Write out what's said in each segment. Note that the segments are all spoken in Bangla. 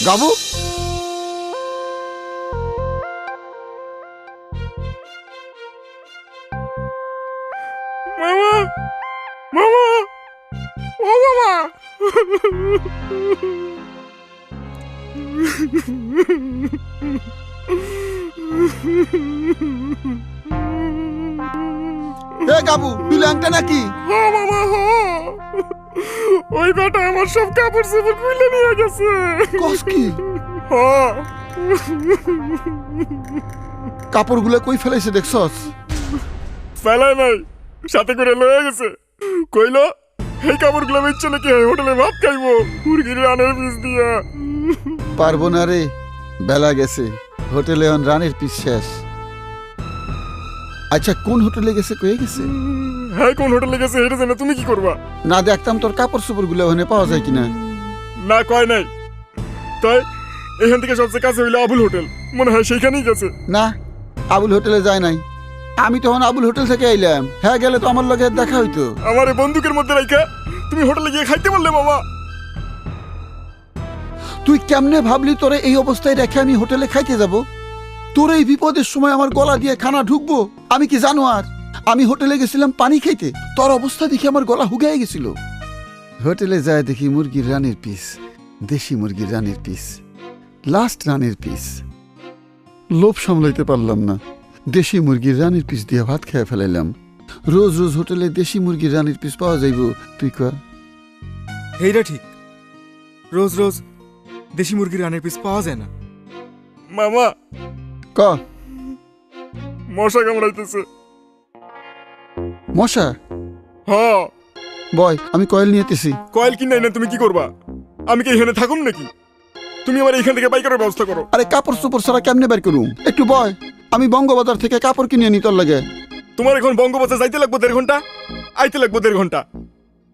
গাবু মামা মামা ও মামা এ গাবু তুই ল্যাংটা নাকি হ মামা হ ওই বেটা আমার সব কাপড় চোপড় খুলে নিয়ে গেছে। কস কি? হ কাপড়গুলো কই ফেলাইছে দেখছস? ফেলাই নাই সাথে করে লয়ে গেছে। কইলো এই কাপড়গুলো বেচছে নাকি? হোটেলে ভাত খাইবো মুরগির রানের পিস দিয়া। পারব না রে বেলা গেছে। হোটেলে অন রানের পিস শেষ। আচ্ছা কোন হোটেলে গেছে কয়ে গেছে? হ্যাঁ কোন হোটেলে গেছে এটা জানে তুমি কি করবা? না দেখতাম তোর কাপড় চোপড়গুলো ওখানে পাওয়া যায় কিনা। না কয় নাই। তাই এখান থেকে সবচেয়ে কাছে হইল আবুল হোটেল। মনে হয় সেইখানেই গেছে। না আবুল হোটেলে যায় নাই। আমি তখন আবুল হোটেল থেকে আইলাম। হ্যাঁ গেলে তো আমার লগে দেখা হইতো। আমার বন্দুকের মধ্যে রাইখা তুমি হোটেলে গিয়ে খাইতে পারলে মামা। তুই কেমনে ভাবলি তোরে এই অবস্থায় রেখে আমি হোটেলে খাইতে যাব? তোর এই বিপদের সময় আমার গলা দিয়ে খানা ঢুকবো? আমি কি জানো আর আমি হোটেলে গেছিলাম পানি খাইতে। তোর অবস্থা দেখে আমার গলা হুগাই গেছিল। হোটেলে যায় দেখি মুরগির রানের পিস দেশি মুরগির রানের পিস লাস্ট রানের পিস। লোভ সামলাইতে পারলাম না। দেশি মুরগির রানের পিস দিয়ে ভাত খেয়ে ফেলাইলাম। রোজ রোজ হোটেলে দেশি মুরগির রানের পিস পাওয়া যাইব তুই কর। এইটা ঠিক রোজ রোজ দেশি মুরগির রানের পিস পাওয়া যায় না। মামা। ক? মশা কামড়াইতেছে। মশা হ বয় আমি কয়েল নিয়েতেছি কয়েল কিনাই না তুমি কি করবা? আমি কি এখানে থাকুম নাকি? তুমি আমার এইখান থেকে বাইকের ব্যবস্থা করো। আরে কাপড় চোপড় ছাড়া কেমনে বের করুম? একটু বয় আমি বঙ্গবাজার থেকে কাপড় কিনে আনি তোর লাগে। তোমার এখন বঙ্গবাজার যাইতে লাগবো দেড় ঘণ্টা? আইতে লাগবো দেড় ঘণ্টা।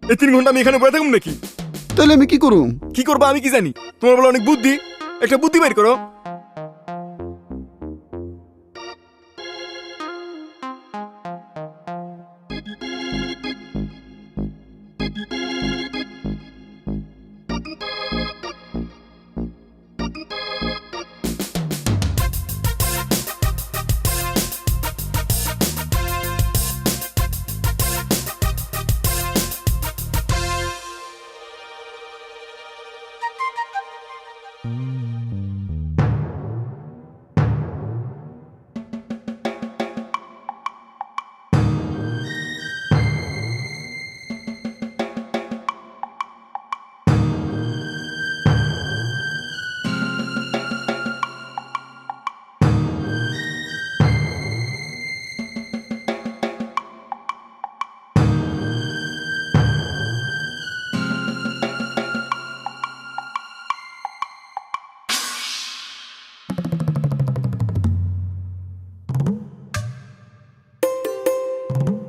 এই তিন ঘণ্টা আমি এখানে বসে থাকুম নাকি? তাহলে আমি কি করুম? কি করবা আমি কি জানি? তোমার বলে অনেক বুদ্ধি। একটা বুদ্ধি বের করো। you